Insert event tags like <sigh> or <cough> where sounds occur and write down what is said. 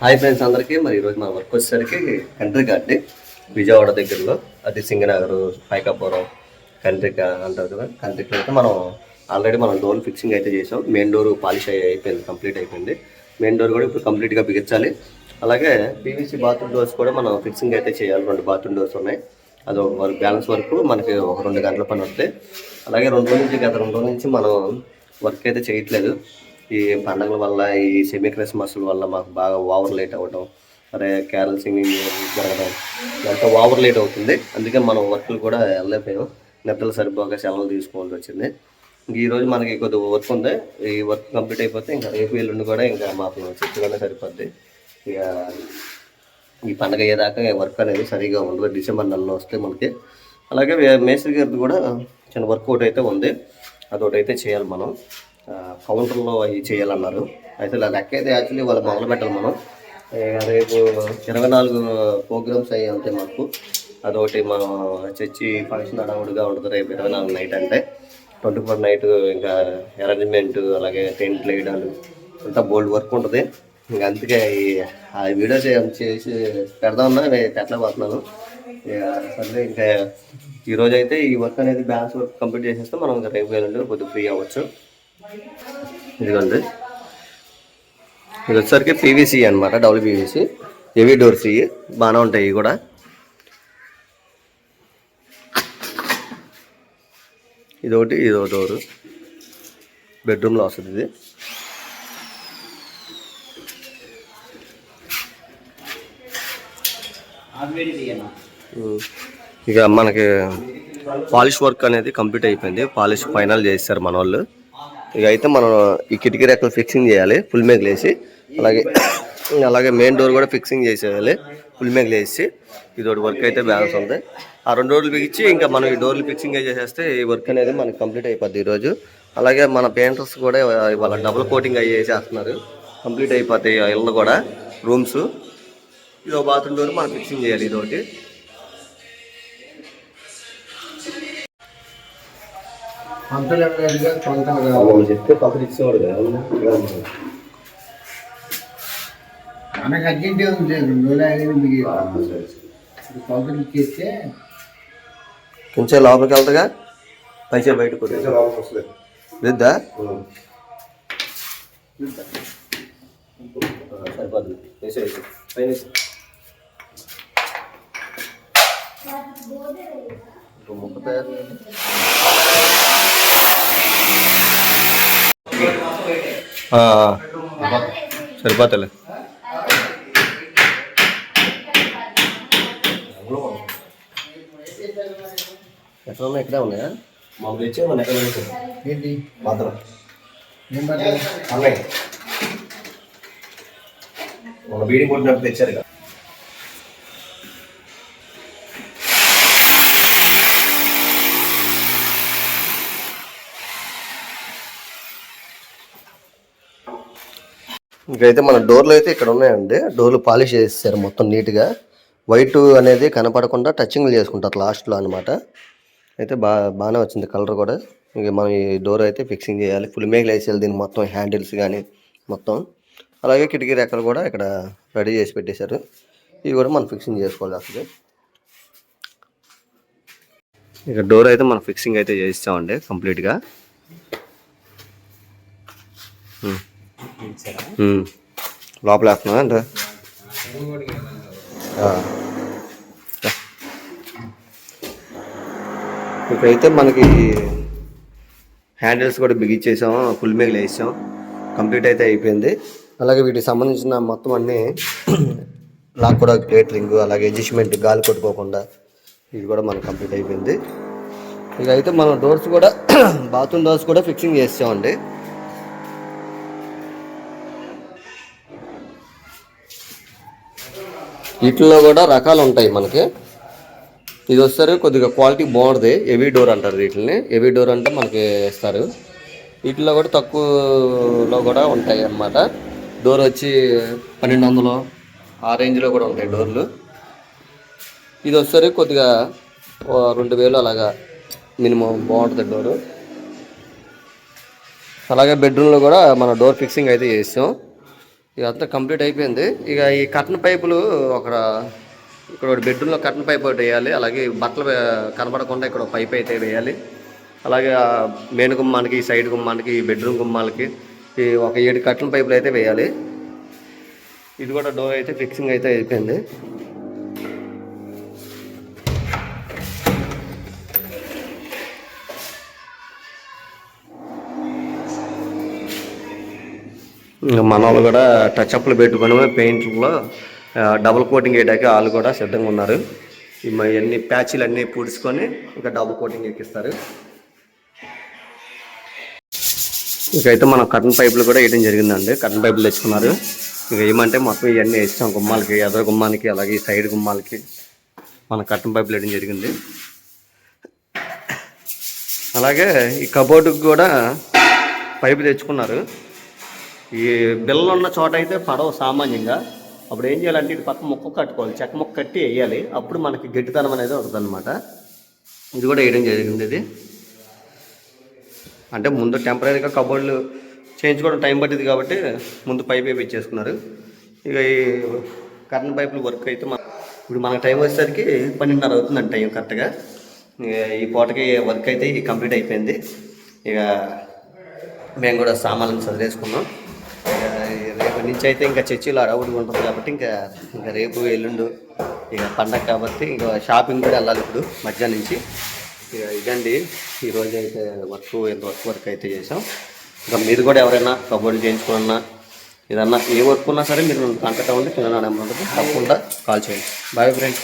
Hi friends అందరికీ. మరి ఈరోజు మా వర్క్ వచ్చేసరికి కంట్రీ గార్డెన్ విజయవాడ దగ్గరలో అది సింగనగర్ పైకాపురం కంట్రిక అంటారు కదా. కంట్రికలో అయితే మనం ఆల్రెడీ మనం డోర్ ఫిక్సింగ్ అయితే చేసాం మెయిన్ డోర్ పాలిష్ అయ్యి అయిపోయింది కంప్లీట్ అయిపోయింది. మెయిన్ డోర్ కూడా ఇప్పుడు కంప్లీట్గా బిగించాలి. అలాగే పీవీసీ బాత్రూమ్ డోర్స్ కూడా మనం ఫిక్సింగ్ అయితే చేయాలి. రెండు బాత్రూమ్ డోర్స్ ఉన్నాయి. అది ఒక బ్యాలెన్స్ వరకు మనకి ఒక రెండు గంటల పని వస్తాయి అలాగే రెండు రోజుల నుంచి గత రెండు రోజుల నుంచి మనం వర్క్ అయితే చేయట్లేదు. ఈ పండగల వల్ల ఈ సెమీ క్రిస్మస్ వల్ల మాకు బాగా ఓవర్ లేట్ అవ్వడం అరే క్యారల్ సింగింగ్ జరగడం అంతా ఓవర్ లేట్ అవుతుంది. అందుకే మనం వర్క్లు కూడా వెళ్ళలేకపోయాం. నిద్రలు సరిపోక సెలవులు తీసుకోవాల్సి వచ్చింది. ఇంక ఈ రోజు మనకి కొద్దిగా వర్క్ ఉంది. ఈ వర్క్ కంప్లీట్ అయిపోతే ఇంకా రేపు ఎల్లుండి కూడా ఇంకా మాకు చెట్టుగానే సరిపోద్ది. ఇక ఈ పండగ అయ్యేదాకా వర్క్ అనేది సరిగా ఉండదు. డిసెంబర్ నెలలో వస్తే మనకి. అలాగే మేస్త్రి గారిది కూడా చిన్న వర్క్ ఒకటి అయితే ఉంది. అదొకటి అయితే చేయాలి మనం. కౌంటర్లో అవి చేయాలన్నారు. అయితే లెక్క అయితే యాక్చువల్లీ వాళ్ళు మొదలు పెట్టాలి మనం. ఇక రేపు ఇరవై నాలుగు ప్రోగ్రామ్స్ అయ్యి అంతే మాకు. అదొకటి మనం చర్చి ఫంక్షన్ అడవుడుగా ఉంటుంది రేపు ఇరవై నాలుగు నైట్ అంటే. ట్వంటీ ఫోర్ నైట్ ఇంకా అరేంజ్మెంట్ అలాగే టెంట్ వేయడాలు అంతా బోల్డ్ వర్క్ ఉంటుంది. ఇంకా అందుకే ఆ వీడియో చేసి పెడదామన్నా నేను పెట్టలేకపోతున్నాను ఇక ఇంకా ఈరోజు అయితే ఈ వర్క్ అనేది బ్యాలెన్స్ వర్క్ కంప్లీట్ చేసేస్తే మనం రేపు వెళ్ళండి కొద్దిగా ఫ్రీ అవ్వచ్చు. ఇదిగోండి. ఇది వచ్చేసరికి పీవీసీ అనమాట డబుల్ పీవీసీ హెవీ డోర్స్ ఇవి బాగానే ఉంటాయి ఇవి కూడా. ఇది ఒకటి ఇది డోరు బెడ్రూమ్లో వస్తుంది ఇది. ఇక మనకి పాలిష్ వర్క్ అనేది కంప్లీట్ అయిపోయింది. పాలిష్ ఫైనల్ చేస్తారు మన వాళ్ళు. ఇక అయితే మనం ఈ కిటికీ రెక్కలు ఫిక్సింగ్ చేయాలి. ఫుల్ మేక్ వేసి అలాగే <coughs> అలాగే మెయిన్ డోర్ కూడా ఫిక్సింగ్ చేసేయాలి. ఫుల్ మేక్ వేసి ఇది ఒకటి వర్క్ అయితే బ్యాలెన్స్ ఉంది. ఆ రెండు రోజులు బిగించి ఇంకా మనం ఈ డోర్లు ఫిక్సింగ్ చేసేస్తే ఈ వర్క్ అనేది మనకి కంప్లీట్ అయిపోద్ది ఈరోజు. అలాగే మన పెయింటర్స్ కూడా ఇవాళ డబుల్ కోటింగ్ అయ్యి చేసేస్తున్నారు కంప్లీట్ అయిపోతాయి ఇళ్ళు కూడా రూమ్స్ ఇది బాత్రూమ్ డోర్ మనం ఫిక్సింగ్ చేయాలి ఇది చెప్తే పక్కన ఇచ్చేవాడు కదా మనకు అర్జెంటే ఉంది రెండు రోజులు ఆగేది మీకు ఇచ్చేస్తే కొంచెం లోపలికి వెళ్తాగా? పైసలు బయటకు వద్దా. సరిపోతుంది వేసేయచ్చు పైన వేసేయ్. ఇప్పుడు ముక్క తయారు చేయండి. ఆ, ఆ. సరిపోతలే. ఎక్కడ ఉన్నాయి ఇక్కడే ఉన్నాయా? మాకు తెచ్చే మన ఎక్కడ ఏంటి పట్టాలి అన్నయ్య. మన బీడింగ్ కొట్టినప్పుడు తెచ్చారు కదా ఇంకైతే మన డోర్లు అయితే ఇక్కడ ఉన్నాయండి. డోర్లు పాలిష్ చేసేసారు మొత్తం నీట్గా. వైట్ అనేది కనపడకుండా టచింగ్లు చేసుకుంటారు లాస్ట్లో అనమాట అయితే బా బాగానే వచ్చింది కలర్ కూడా. ఇంక మనం ఈ డోర్ అయితే ఫిక్సింగ్ చేయాలి. ఫుల్ మేకలు వేసేయాలి దీన్ని మొత్తం హ్యాండిల్స్ కానీ మొత్తం. అలాగే కిటికీ రెక్కలు కూడా ఇక్కడ రెడీ చేసి పెట్టేశారు. ఇవి కూడా మనం ఫిక్సింగ్ చేసుకోవాలి అసలు. ఇక డోర్ అయితే మనం ఫిక్సింగ్ అయితే చేయిస్తామండి కంప్లీట్గా. లోపల వేస్తున్నా అంటే ఇక్కడైతే మనకి హ్యాండిల్స్ కూడా బిగించేసాం ఫుల్ మేగలు వేసాం. కంప్లీట్ అయితే అయిపోయింది. అలాగే వీటికి సంబంధించిన మొత్తం అన్నీ <clears throat> లాక్ కూడా ప్లేట్రింగ్ అలాగే అడ్జస్ట్మెంట్ గాలి కొట్టుకోకుండా ఇది కూడా మనకు కంప్లీట్ అయిపోయింది. ఇక అయితే మనం డోర్స్ కూడా <clears throat> బాత్రూమ్ డోర్స్ కూడా ఫిక్సింగ్ చేసామండి వీటిల్లో కూడా రకాలు ఉంటాయి మనకి. ఇది వస్తారు కొద్దిగా క్వాలిటీ బాగుంటుంది హెవీ డోర్ అంటారు వీటిని. హెవీ డోర్ అంటే మనకి ఇస్తారు వీటిలో కూడా తక్కువలో కూడా ఉంటాయి అన్నమాట. డోర్ వచ్చి పన్నెండు వందలు ఆ రేంజ్లో కూడా ఉంటాయి డోర్లు. ఇది వస్తారు కొద్దిగా రెండు వేలు అలాగా మినిమం బాగుంటుంది డోరు. అలాగే బెడ్రూమ్లో కూడా మన డోర్ ఫిక్సింగ్ అయితే చేసాం ఇదంతా కంప్లీట్ అయిపోయింది. ఇక ఈ కట్టన్ పైపులు ఒక ఇక్కడ ఒకటి బెడ్రూమ్లో కర్టన్ పైప్ ఒకటి వేయాలి. అలాగే బట్టలు కనబడకుండా ఇక్కడ ఒక పైప్ అయితే వేయాలి. అలాగే మేను మెయిన్ గుమ్మానికి ఈ సైడ్ గుమ్మానికి ఈ బెడ్రూమ్ గుమ్మాలకి ఈ ఒక ఏడు కట్టన్ పైపులు అయితే వేయాలి. ఇది కూడా డోర్ అయితే ఫిక్సింగ్ అయితే అయిపోయింది. మన వాళ్ళు కూడా టచ్ అప్లు పెట్టుకొని పెయింట్లో డబుల్ కోటింగ్ వేయడానికి వాళ్ళు కూడా సిద్ధంగా ఉన్నారు. ఈ ఇవన్నీ ప్యాచీలు అన్నీ పూడ్చుకొని ఇంకా డబుల్ కోటింగ్ ఎక్కిస్తారు ఇకైతే మనం కటన్ పైపులు కూడా వేయడం జరిగిందండి. కటన్ పైపులు తెచ్చుకున్నారు. ఇక ఏమంటే మొత్తం ఇవన్నీ వేస్తాం గుమ్మాలకి ఎదర గుమ్మానికి అలాగే ఈ సైడ్ గుమ్మాలకి మన కటన్ పైపులు వేయడం జరిగింది. అలాగే ఈ కబోర్డుకి కూడా పైపు తెచ్చుకున్నారు. ఈ బిల్లలు ఉన్న చోట అయితే పడవ సామాన్యంగా. అప్పుడు ఏం చేయాలంటే ఇటు పక్క మొక్క కట్టుకోవాలి. చెక్క మొక్క కట్టి వేయాలి. అప్పుడు మనకి గట్టితనం అనేది వస్తుంది అనమాట ఇది కూడా వేయడం జరిగింది ఇది అంటే ముందు టెంపరీగా కబోర్డ్లు చేయించుకోవడం టైం పట్టింది కాబట్టి ముందు పైప్ ఇచ్చేసుకున్నారు. ఇక ఈ కరెంట్ పైపులు వర్క్ అయితే మన ఇప్పుడు మనకు టైం వచ్చేసరికి పన్నెండున్నర అవుతుందండి టైం కరెక్ట్గా. ఇక ఈ పూటకి వర్క్ అయితే కంప్లీట్ అయిపోయింది. ఇక మేము కూడా సామాన్లను చదివేసుకున్నాం ఇక రేపు నుంచి అయితే ఇంకా చర్చిలో అడవుడు ఉంటుంది కాబట్టి ఇంకా ఇంకా రేపు ఎల్లుండు ఇక పండగ కాబట్టి ఇంకా షాపింగ్ కూడా వెళ్ళాలి ఇప్పుడు మధ్యాహ్నం నుంచి. ఇక ఇదండి. ఈరోజు అయితే వర్క్ ఎంత వర్క్ వర్క్ అయితే చేసాం ఇంకా మీరు కూడా ఎవరైనా కబోర్డు చేయించుకున్నా ఏదన్నా ఏ వర్క్ ఉన్నా సరే మీరు కాంటాక్ట్ అవ్వండి. కింద నెంబర్ ఉంటుంది తప్పకుండా కాల్ చేయండి. Bye friends.